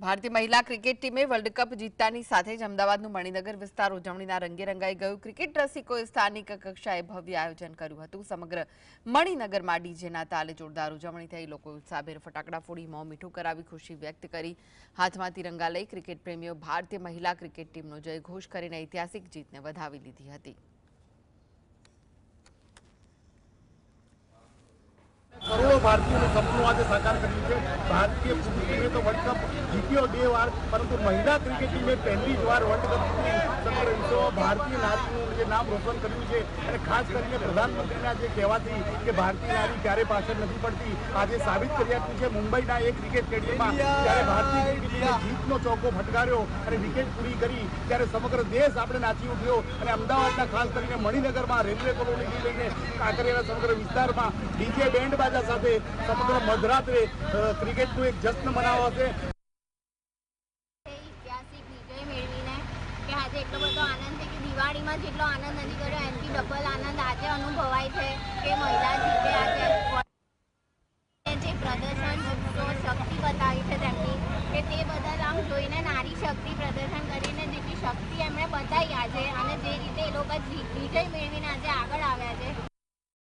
ભારતીય મહિલા ક્રિકેટ ટીમે વર્લ્ડ કપ જીતતાની સાથે જ અમદાવાદનું મણિનગર વિસ્તાર ઉજવણીના રંગે રંગાઈ ગયું. ક્રિકેટ રસિકોએ સ્થાનિક કક્ષાએ ભવ્ય આયોજન કર્યું હતું. સમગ્ર મણિનગરમાં ડીજેના તાલે જોરદાર ઉજવણી થઈ. લોકોએ ઉત્સાહભેર ફટાકડા ફોડી, મોં મીઠું કરાવી, ખુશી વ્યક્ત કરી. હાથમાં તિરંગા લઈ ક્રિકેટ પ્રેમીઓ ભારતીય મહિલા ક્રિકેટ ટીમનો જય ઘોષ કરીને ઐતિહાસિક જીતને વધાવી લીધી હતી. ભારતીયોનું સપનું આજે સાકાર કર્યું છે. ભારતીય ટીમે તો વર્લ્ડ કપ જીત્યો બે વાર, પરંતુ મહિલા ક્રિકેટ ટીમે પહેલી જ વાર વર્લ્ડ કપ જીતી વિશ્વમાં ભારતીય નારીનું જે નામ રોશન કર્યું છે અને ખાસ કરીને પ્રધાનમંત્રીના જે કહેવાથી કે ભારતીય નારી ક્યારે પાછળ નથી પડતી, આજે સાબિત કરી આપ્યું છે મુંબઈના એક ક્રિકેટ સ્ટેડિયમમાં જ્યારે ભારતીય ક્રિકેટ ટીમે જીતનો ચોકો ફટકાર્યો અને વિકેટ પૂરી કરી, ત્યારે સમગ્ર દેશ આપણે નાચી ઉઠ્યો અને અમદાવાદના ખાસ કરીને મણિનગરમાં રેલવે કોલોનીથી લઈને કાંકરિયાના સમગ્ર વિસ્તારમાં ડીજે બેન્ડ બાજા સાથે સમગ્ર મધરાત્રે ક્રિકેટનું એક જશ્ન મનાવાશે. આજે એટલો બધો આનંદ છે કે દિવાળીમાં આનંદ નથી કર્યો એનાથી ડબલ આનંદ આજે અનુભવાય છે કે મહિલા જીતે આજે જે પ્રદર્શન જો શક્તિ બતાવી છે તેમની કે તે બદલ આમ જોઈને નારી શક્તિ પ્રદર્શન કરીને જેટલી શક્તિ એમણે બતાવી આજે અને જે રીતે એ લોકો વિજય મેળવી